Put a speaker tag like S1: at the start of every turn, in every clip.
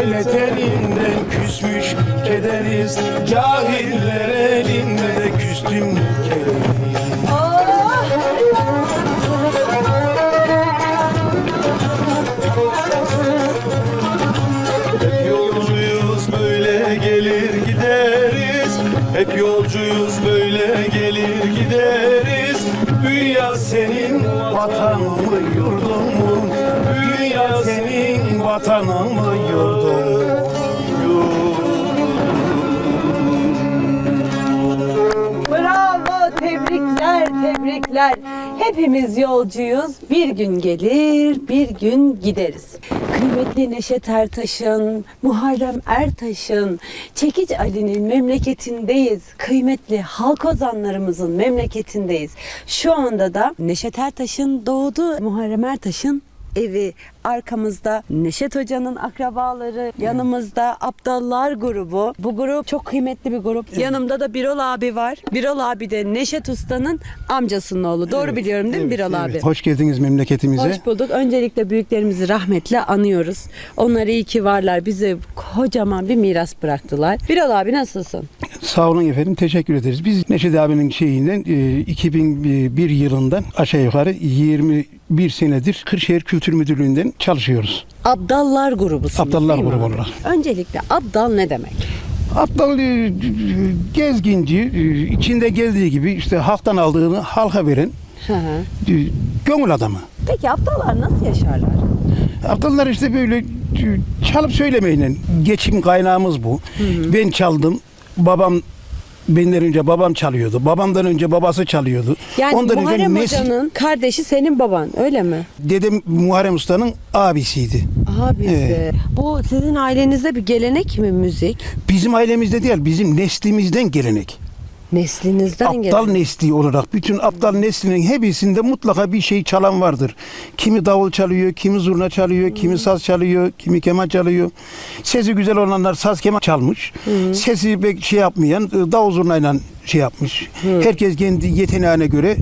S1: Cehalet elinden küsmüş kederiz. Cahiller elinde küstüm kederiz. Hep yolcuyuz böyle gelir gideriz. Hep yolcuyuz böyle gelir gideriz. Dünya senin vatanın mı yurdun mu? Dünya senin vatanın mı
S2: tebrikler. Hepimiz yolcuyuz. Bir gün gelir, bir gün gideriz. Kıymetli Neşet Ertaş'ın, Muharrem Ertaş'ın, Çekiç Ali'nin memleketindeyiz. Kıymetli halk ozanlarımızın memleketindeyiz. Şu anda da Neşet Ertaş'ın doğduğu Muharrem Ertaş'ın evi arkamızda Neşet Hoca'nın akrabaları yanımızda Abdallar grubu bu grup çok kıymetli bir grup yanımda da Birol abi var Birol abi de Neşet Usta'nın amcasının oğlu doğru biliyorum değil mi Birol abi
S3: Hoş geldiniz memleketimize.
S2: Hoş bulduk. Öncelikle büyüklerimizi rahmetle anıyoruz. Onlar iyi ki varlar. Bize kocaman bir miras bıraktılar. Birol abi nasılsın?
S3: Sağ olun efendim. Teşekkür ederiz. Biz Neşet abinin şeyinden e, 2001 yılından aşağı yukarı 21 senedir Kırşehir Kültür Müdürlüğü'nden çalışıyoruz.
S2: Abdallar grubusunuz
S3: Abdallar
S2: değil mi
S3: grubu
S2: abi?
S3: olarak.
S2: Öncelikle Abdal ne demek?
S3: Abdal e, gezginci, e, içinde geldiği gibi işte halktan aldığını halka veren
S2: Hı hı.
S3: e, gönül adamı.
S2: Peki Abdallar nasıl yaşarlar?
S3: Abdallar işte böyle e, çalıp söylemeyle geçim kaynağımız bu. Ben çaldım. Babam benden önce babam çalıyordu. Babamdan önce babası çalıyordu.
S2: Yani
S3: Ondan önce
S2: Muharrem Hoca'nın kardeşi senin baban öyle mi?
S3: Dedem Muharrem Usta'nın abisiydi.
S2: Abisi.
S3: Evet.
S2: Bu sizin ailenizde bir gelenek mi müzik?
S3: Bizim ailemizde değil, bizim neslimizden gelenek.
S2: Neslinizden
S3: aptal
S2: gelen.
S3: nesli olarak bütün aptal neslinin hepsinde mutlaka bir şey çalan vardır. Kimi davul çalıyor, kimi zurna çalıyor, kimi saz çalıyor, kimi keman çalıyor. Sesi güzel olanlar saz keman çalmış. Sesi pek şey yapmayan e, davul zurnayla şey yapmış. Herkes kendi yeteneğine göre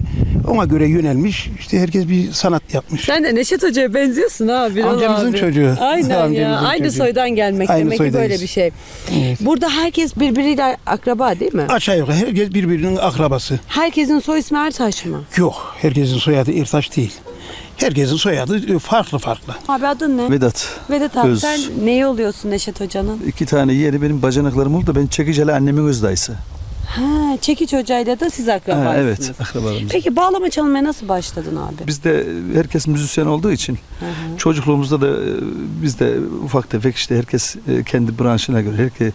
S3: ona göre yönelmiş. İşte herkes bir sanat yapmış.
S2: Sen de Neşet Hoca'ya benziyorsun ha
S3: Amcamızın
S2: abi.
S3: çocuğu.
S2: Aynen ya. Aynı
S3: çocuğu.
S2: soydan gelmek
S3: Aynı
S2: demek ki
S3: soydayız.
S2: böyle bir şey.
S3: Evet.
S2: Burada herkes birbiriyle akraba değil mi?
S3: Aşağı yukarı herkes birbirinin akrabası.
S2: Herkesin soy ismi Ertaş mı?
S3: Yok, herkesin soyadı Ertaş değil. Herkesin soyadı e, farklı farklı.
S2: Abi adın ne?
S4: Vedat.
S2: Vedat abi
S4: Öz.
S2: sen neyi oluyorsun Neşet Hoca'nın?
S4: İki tane yeğeni benim bacanaklarım oldu da ben Çekiceli annemin öz dayısı.
S2: Ha, Çekiç Hoca'yla da siz akrabasınız.
S4: Ha, evet akrabalarımız.
S2: Peki bağlama çalmaya nasıl başladın abi?
S4: Bizde herkes müzisyen olduğu için çocukluğumuzda da e, biz de ufak tefek işte herkes e, kendi branşına göre, herkes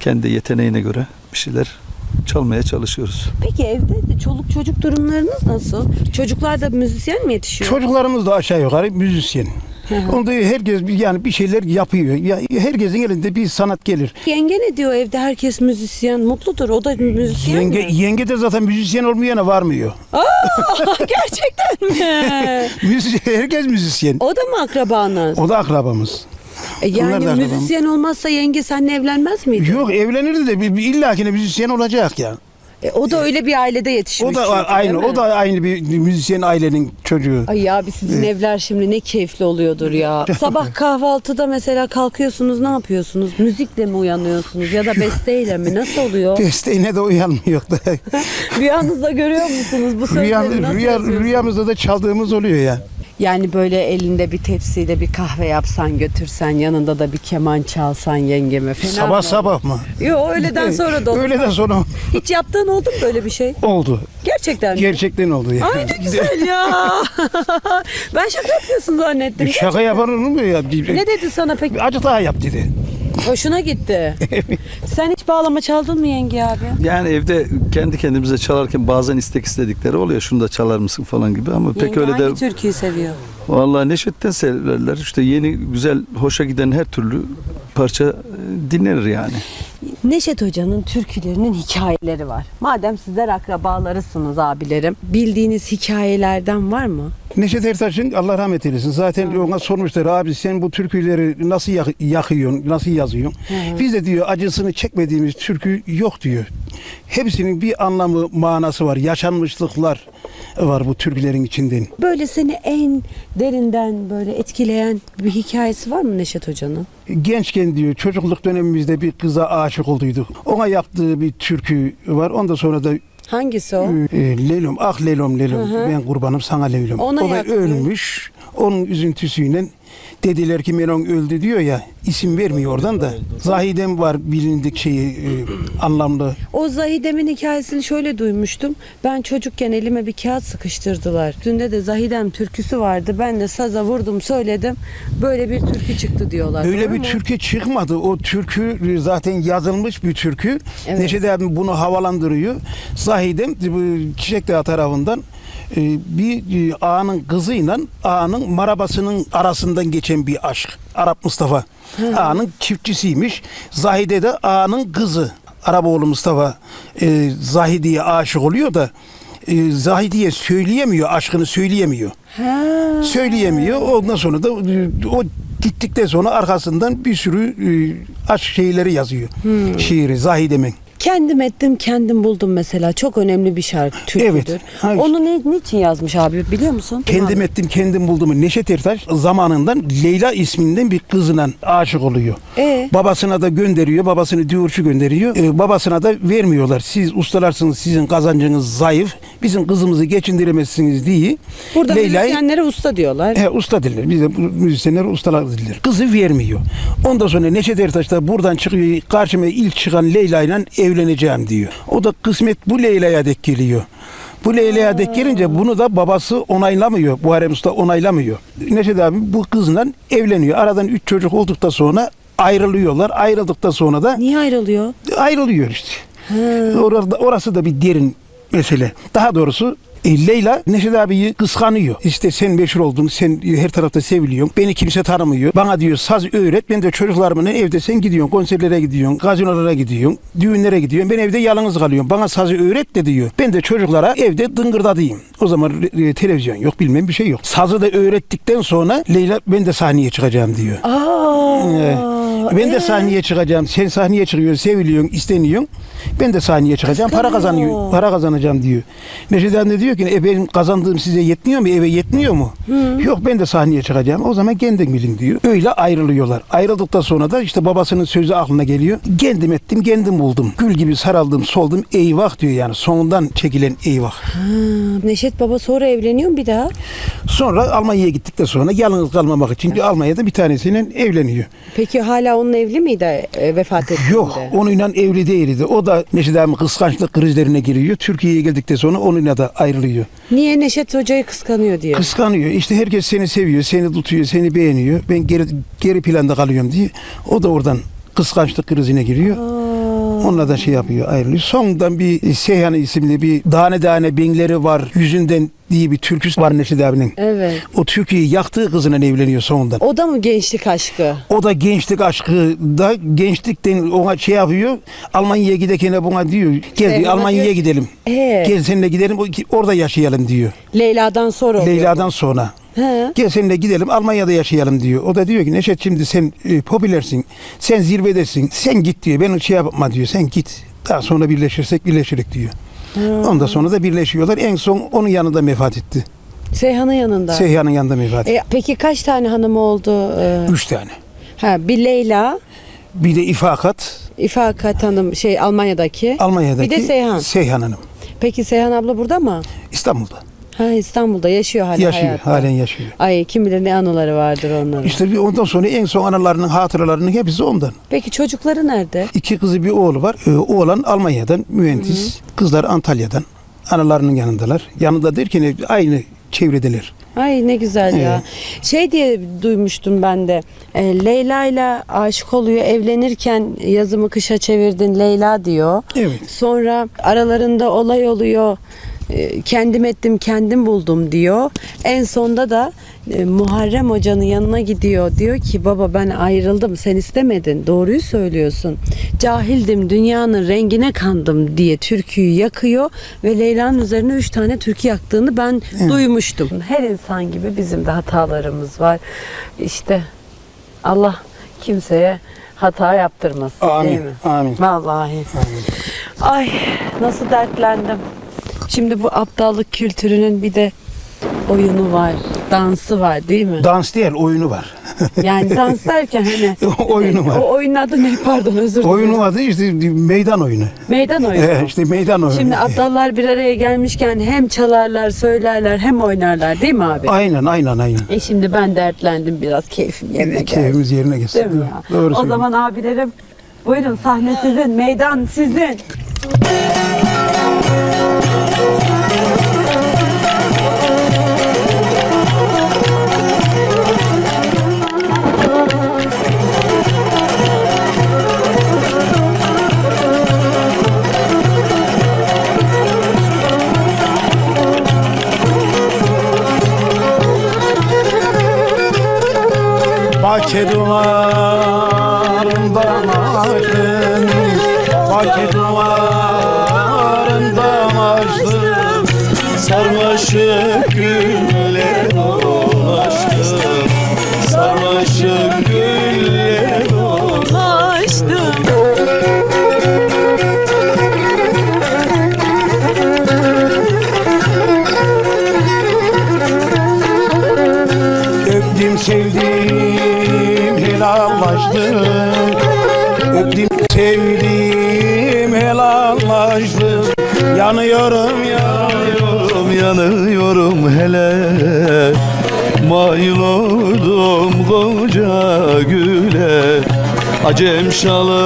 S4: kendi yeteneğine göre bir şeyler çalmaya çalışıyoruz.
S2: Peki evde de çoluk çocuk durumlarınız nasıl? Çocuklar da müzisyen mi yetişiyor?
S3: Çocuklarımız da aşağı yukarı müzisyen. Onda herkes yani bir şeyler yapıyor. Ya herkesin elinde bir sanat gelir.
S2: Yenge ne diyor evde herkes müzisyen mutludur o da müzisyen
S3: Yenge,
S2: mi?
S3: yenge de zaten müzisyen olmayana varmıyor.
S2: Gerçekten mi?
S3: Müzisyen, herkes müzisyen.
S2: o da mı akrabanız?
S3: O da akrabamız.
S2: E
S3: Onlar
S2: yani
S3: da akrabam.
S2: müzisyen olmazsa yenge seninle evlenmez miydi?
S3: Yok evlenirdi de bir, bir illakine müzisyen olacak ya.
S2: E, o da öyle bir ailede yetişmiş.
S3: O da
S2: çünkü,
S3: aynı, o da aynı bir müzisyen ailenin çocuğu.
S2: Ay abi sizin evler şimdi ne keyifli oluyordur ya. Sabah kahvaltıda mesela kalkıyorsunuz ne yapıyorsunuz? Müzikle mi uyanıyorsunuz ya da besteyle mi? Nasıl oluyor?
S3: Desteğine de uyanmıyor da.
S2: Rüyanızda görüyor musunuz bu sözleri
S3: Rüya, rüya, rüyamızda da çaldığımız oluyor ya.
S2: Yani böyle elinde bir tepsiyle bir kahve yapsan götürsen yanında da bir keman çalsan yengeme fena
S3: sabah
S2: mı?
S3: sabah mı?
S2: Yok öğleden sonra da olur.
S3: Öğleden sonra
S2: Hiç yaptığın oldu mu böyle bir şey?
S3: oldu.
S2: Gerçekten mi?
S3: Gerçekten oldu yani.
S2: Ay ne güzel ya. ben şaka yapıyorsun zannettim.
S3: Şaka yapar olur mu ya?
S2: Ne dedi sana peki?
S3: Acı daha yap dedi.
S2: Hoşuna gitti. Sen hiç bağlama çaldın mı yenge abi?
S4: Yani evde kendi kendimize çalarken bazen istek istedikleri oluyor. Şunu da çalar mısın falan gibi ama pek
S2: Yenge
S4: öyle de
S2: hangi türküyü seviyor?
S4: vallahi Neşet'ten severler. İşte yeni güzel hoşa giden her türlü parça e, dinlenir yani.
S2: Neşet Hoca'nın türkülerinin hikayeleri var. Madem sizler akrabalarısınız abilerim. Bildiğiniz hikayelerden var mı?
S3: Neşet Ertaş'ın Allah rahmet eylesin. Zaten ona sormuşlar abi sen bu türküleri nasıl yak- yakıyorsun, nasıl yazıyorsun? Biz de diyor acısını çekmediğimiz türkü yok diyor. Hepsinin bir anlamı, manası var. Yaşanmışlıklar var bu türkülerin içinden.
S2: Böyle seni en derinden böyle etkileyen bir hikayesi var mı Neşet Hoca'nın?
S3: Gençken diyor çocukluk dönemimizde bir kıza aşık olduyduk. Ona yaptığı bir türkü var. Ondan sonra da
S2: Hangisi o?
S3: e, Leylom, ah Leylom Leylom ben kurbanım sana Leylom.
S2: Ona
S3: o da
S2: yaktı.
S3: ölmüş. Onun üzüntüsüyle dediler ki Melon öldü diyor ya isim vermiyor oradan da. Zahidem var bilindik şeyi e, anlamlı.
S2: O Zahidem'in hikayesini şöyle duymuştum. Ben çocukken elime bir kağıt sıkıştırdılar. Dünde de Zahidem türküsü vardı. Ben de saza vurdum söyledim. Böyle bir türkü çıktı diyorlar.
S3: Öyle
S2: Doğru
S3: bir
S2: mu?
S3: türkü çıkmadı. O türkü e, zaten yazılmış bir türkü.
S2: Evet.
S3: Neşet abi bunu havalandırıyor. Zahidem bu Çiçek Dağı tarafından e, bir e, ağanın kızıyla ağanın marabasının arasından geçen bir aşk. Arap Mustafa. Ağanın çiftçisiymiş. Zahide de ağanın kızı. Araboğlu Mustafa e, Zahide'ye aşık oluyor da e, Zahide'ye söyleyemiyor, aşkını söyleyemiyor
S2: Ha.
S3: söyleyemiyor. Ondan sonra da e, o gittikten sonra arkasından bir sürü e, aşk şeyleri yazıyor. Şiiri Zahide'min.
S2: Kendim ettim, kendim buldum mesela. Çok önemli bir şarkı, türküdür.
S3: Evet, hayır.
S2: Onu ne, niçin yazmış abi biliyor musun?
S3: Kendim ettim kendim buldum. Neşet Ertaş zamanından Leyla isminden bir kızına aşık oluyor.
S2: Ee?
S3: Babasına da gönderiyor. Babasını diyorçu gönderiyor. E, babasına da vermiyorlar. Siz ustalarsınız sizin kazancınız zayıf. Bizim kızımızı geçindiremezsiniz diye.
S2: Burada
S3: Leyla'yı-
S2: müzisyenlere usta diyorlar.
S3: He, usta diller. Biz de bu müzisyenler ustalar diller. Kızı vermiyor. Ondan sonra Neşet Ertaş da buradan çıkıyor. Karşıma ilk çıkan Leyla ile evleneceğim diyor. O da kısmet bu Leyla'ya dek geliyor. Bu Leyla'ya dek gelince bunu da babası onaylamıyor. Muharrem Usta onaylamıyor. Neşet abi bu kızla evleniyor. Aradan üç çocuk olduktan sonra ayrılıyorlar. Ayrıldıktan sonra da
S2: Niye ayrılıyor?
S3: ayrılıyor işte. Orada, orası da bir derin mesele. Daha doğrusu e, Leyla Neşet abiyi kıskanıyor. İşte sen meşhur oldun, sen her tarafta seviliyorsun. Beni kimse tanımıyor. Bana diyor saz öğret. Ben de çocuklarımla evde sen gidiyorsun, konserlere gidiyorsun, gazinolara gidiyorsun, düğünlere gidiyorsun. Ben evde yalnız kalıyorum. Bana sazı öğret de diyor. Ben de çocuklara evde dıngırdadayım. O zaman e, televizyon yok, bilmem bir şey yok. Sazı da öğrettikten sonra Leyla ben de sahneye çıkacağım diyor.
S2: Aa.
S3: Evet. Ben de
S2: ee?
S3: sahneye çıkacağım. Sen sahneye çıkıyorsun, seviliyorsun, isteniyorsun. Ben de sahneye çıkacağım, para kazanıyor, para kazanacağım diyor. Neşet abi de diyor ki, e benim kazandığım size yetmiyor mu? Eve yetmiyor mu? Yok ben de sahneye çıkacağım. O zaman kendin bilin diyor. Öyle ayrılıyorlar. Ayrıldıktan sonra da işte babasının sözü aklına geliyor. Kendim ettim, kendim buldum. Gül gibi saraldım, soldum. Eyvah diyor yani. Sonundan çekilen eyvah.
S2: Ha, Neşet Baba sonra evleniyor mu bir daha?
S3: Sonra Almanya'ya gittikten sonra yalnız kalmamak için Almanya'da bir tanesiyle evleniyor.
S2: Peki hala onun evli miydi e, vefat ettiğinde?
S3: Yok onunla evli değildi. O da Neşet abi kıskançlık krizlerine giriyor. Türkiye'ye geldikten sonra onunla da ayrılıyor.
S2: Niye Neşet Hoca'yı kıskanıyor diye?
S3: Kıskanıyor. İşte herkes seni seviyor, seni tutuyor, seni beğeniyor. Ben geri geri planda kalıyorum diye. O da oradan kıskançlık krizine giriyor. Onunla da şey yapıyor, ayrılıyor. Sonradan bir Seyhan isimli bir Dane Dane Bengleri var yüzünden diye bir türküsü var Neşet abinin.
S2: Evet.
S3: O türküyü yaktığı kızına evleniyor sonundan.
S2: O da mı gençlik aşkı?
S3: O da gençlik aşkı da gençlikten ona şey yapıyor. Almanya'ya giderken buna diyor. Gel diyor Almanya'ya gidelim.
S2: Ee,
S3: Gel seninle gidelim orada yaşayalım diyor.
S2: Leyla'dan sonra oluyor.
S3: Leyla'dan sonra.
S2: He.
S3: Gel seninle gidelim Almanya'da yaşayalım diyor. O da diyor ki Neşet şimdi sen e, popülersin. Sen zirvedesin. Sen git diyor. Ben şey yapma diyor. Sen git. Daha sonra birleşirsek birleşirik diyor. Ondan sonra da birleşiyorlar. En son onun yanında vefat etti.
S2: Seyhan'ın yanında.
S3: Seyhan'ın yanında vefat etti.
S2: E, peki kaç tane hanımı oldu? Ee,
S3: Üç tane.
S2: ha, bir Leyla,
S3: Bir de İfakat.
S2: İfakat Hanım şey Almanya'daki.
S3: Almanya'daki
S2: Bir de Seyhan.
S3: Seyhan Hanım.
S2: Peki Seyhan abla burada mı?
S3: İstanbul'da.
S2: Ha İstanbul'da yaşıyor hala
S3: yaşıyor,
S2: hayatta.
S3: halen yaşıyor.
S2: Ay kim bilir ne anıları vardır onların.
S3: İşte bir ondan sonra en son analarının hatıralarının hepsi ondan.
S2: Peki çocukları nerede?
S3: İki kızı bir oğlu var. Ee, oğlan Almanya'dan mühendis. Kızlar Antalya'dan. Analarının yanındalar. Yanında derken aynı çevredeler.
S2: Ay ne güzel ya. Şey diye duymuştum ben de. E, Leyla ile aşık oluyor. Evlenirken yazımı kışa çevirdin Leyla diyor.
S3: Evet.
S2: Sonra aralarında olay oluyor. E, kendim ettim kendim buldum diyor. En sonda da e, Muharrem Hoca'nın yanına gidiyor. Diyor ki baba ben ayrıldım sen istemedin. Doğruyu söylüyorsun. Cahildim dünyanın rengine kandım diye türküyü yakıyor. Ve Leyla'nın üzerine üç tane türkü yaktığını ben duymuştum. Her insan gibi bizim de hatalarımız var. İşte Allah kimseye hata yaptırmasın
S3: Amin,
S2: değil mi?
S3: amin.
S2: Vallahi. Ay nasıl dertlendim. Şimdi bu aptallık kültürünün bir de oyunu var, dansı var değil mi?
S3: Dans değil, oyunu var.
S2: Yani dans derken hani
S3: Oyunu var.
S2: O oyunun adı ne pardon özür dilerim.
S3: Oyunun adı işte meydan oyunu.
S2: Meydan oyunu.
S3: Ee, işte meydan oyunu.
S2: Şimdi aptallar bir araya gelmişken hem çalarlar, söylerler hem oynarlar değil mi abi?
S3: Aynen, aynen, aynen.
S2: E şimdi ben dertlendim biraz keyfim yerine geldi.
S3: Keyfimiz yerine geçsin.
S2: Değil mi ya?
S3: Doğru
S2: o zaman abilerim buyurun sahne sizin, meydan sizin.
S1: Eşhedü en Acem şalı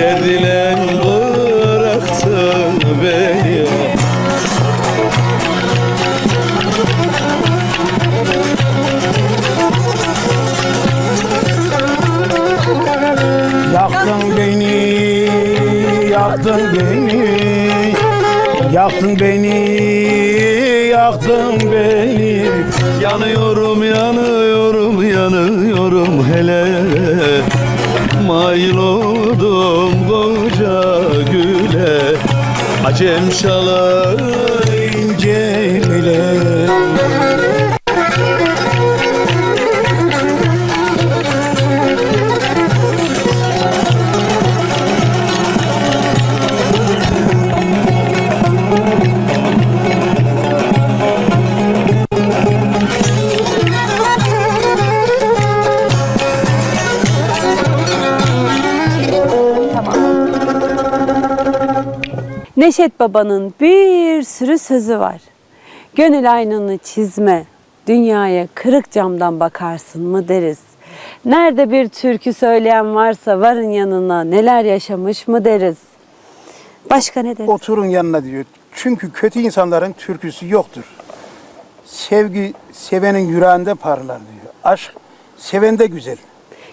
S1: Derdiyle bıraktın beni.
S3: Yaktın beni, yaktın beni. Yaktın beni, yaktın beni.
S1: Yanıyorum yanıyorum yanıyorum hele Mail oldum koca güle. Acem şalı
S2: Neşet Baba'nın bir sürü sözü var. Gönül aynını çizme, dünyaya kırık camdan bakarsın mı deriz. Nerede bir türkü söyleyen varsa varın yanına neler yaşamış mı deriz. Başka ne deriz?
S3: Oturun yanına diyor. Çünkü kötü insanların türküsü yoktur. Sevgi sevenin yüreğinde parlar diyor. Aşk sevende güzel.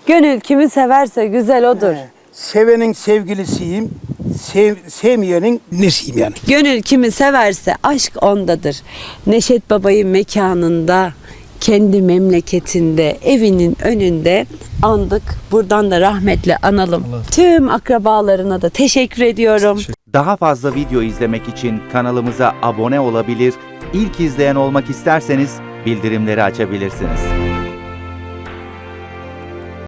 S2: Gönül kimi severse güzel odur.
S3: He. Sevenin sevgilisiyim, sev, sevmeyenin nesiyim yani.
S2: Gönül kimi severse aşk ondadır. Neşet Baba'yı mekanında kendi memleketinde, evinin önünde andık. Buradan da rahmetle analım. Tüm akrabalarına da teşekkür ediyorum.
S5: Daha fazla video izlemek için kanalımıza abone olabilir, ilk izleyen olmak isterseniz bildirimleri açabilirsiniz.